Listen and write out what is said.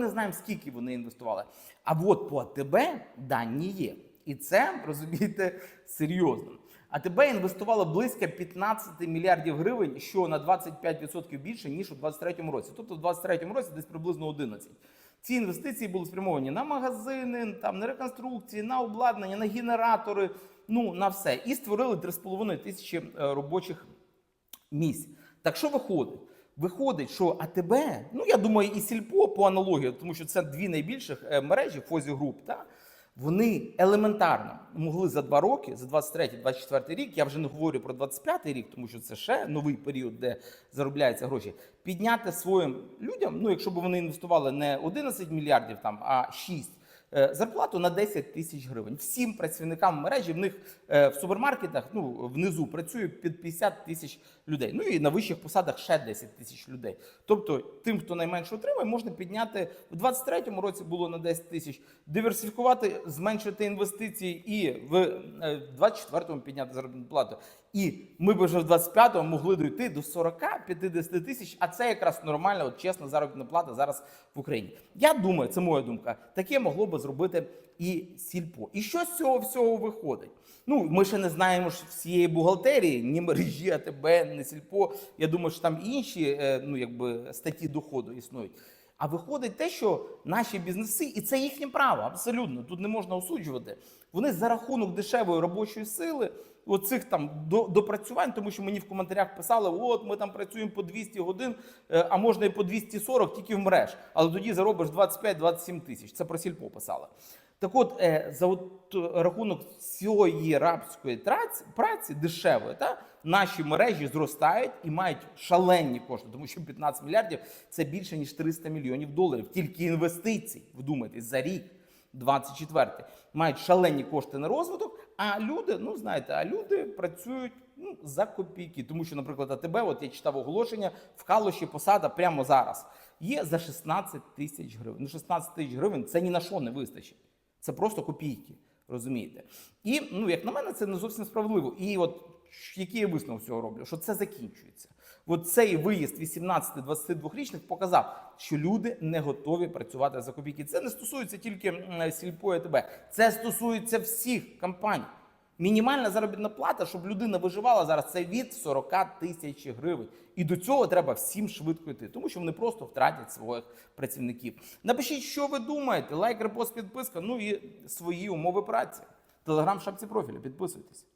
не знаємо, скільки вони інвестували. А от по АТБ дані є. І це розумієте серйозно. АТБ інвестувало близько 15 мільярдів гривень, що на 25% більше ніж у 2023 році. Тобто, в 2023 році десь приблизно 11. Ці інвестиції були спрямовані на магазини, там на реконструкції, на обладнання, на генератори, ну на все. І створили 3,5 тисячі е, робочих місць. Так що виходить? Виходить, що АТБ, ну я думаю, і Сільпо по аналогії, тому що це дві найбільших е, мережі Фозі Груп, та, вони елементарно могли за два роки, за 23-24 рік, я вже не говорю про 25 рік, тому що це ще новий період, де заробляються гроші, підняти своїм людям, ну якщо б вони інвестували не 11 мільярдів, там, а 6, е, зарплату на 10 тисяч гривень. Всім працівникам мережі в них е, в супермаркетах ну, внизу працює під 50 тисяч людей. Ну і на вищих посадах ще 10 тисяч людей. Тобто тим, хто найменше отримує, можна підняти в 23-му році було на 10 тисяч, диверсифікувати, зменшити інвестиції і в е, 24-му підняти заробітну плату. І ми б вже в 25-му могли дійти до 40-50 тисяч, а це якраз нормальна, от чесна заробітна плата зараз в Україні. Я думаю, це моя думка. Таке могло би зробити і сільпо. І що з цього всього виходить? Ну, ми ще не знаємо ж всієї бухгалтерії, ні мережі АТБ, ні сільпо. Я думаю, що там інші е, ну, якби, статті доходу існують. А виходить те, що наші бізнеси, і це їхнє право, абсолютно, тут не можна осуджувати. Вони за рахунок дешевої робочої сили, оцих там допрацювань, тому що мені в коментарях писали: от ми там працюємо по 200 годин, е, а можна і по 240 тільки в мереж. Але тоді заробиш 25-27 тисяч. Це про сільпо писали. Так от, е, за от рахунок цієї рабської праці дешевої, та, наші мережі зростають і мають шалені кошти, тому що 15 мільярдів це більше ніж 300 мільйонів доларів. Тільки інвестицій, вдумайтесь, за рік, 24 мають шалені кошти на розвиток. А люди, ну знаєте, а люди працюють ну, за копійки. Тому що, наприклад, АТБ, от я читав оголошення в Калуші посада прямо зараз. Є за 16 тисяч гривень. Ну, 16 тисяч гривень це ні на що не вистачить. Це просто копійки, розумієте? І ну, як на мене, це не зовсім справедливо. І от який я висновок цього роблю? Що це закінчується. От цей виїзд 18-22-річних показав, що люди не готові працювати за копійки. Це не стосується тільки сільпо і ТБ. Це стосується всіх компаній. Мінімальна заробітна плата, щоб людина виживала зараз, це від 40 тисяч гривень. І до цього треба всім швидко йти, тому що вони просто втратять своїх працівників. Напишіть, що ви думаєте, лайк, репост, підписка, ну і свої умови праці. Телеграм в шапці профілю. Підписуйтесь.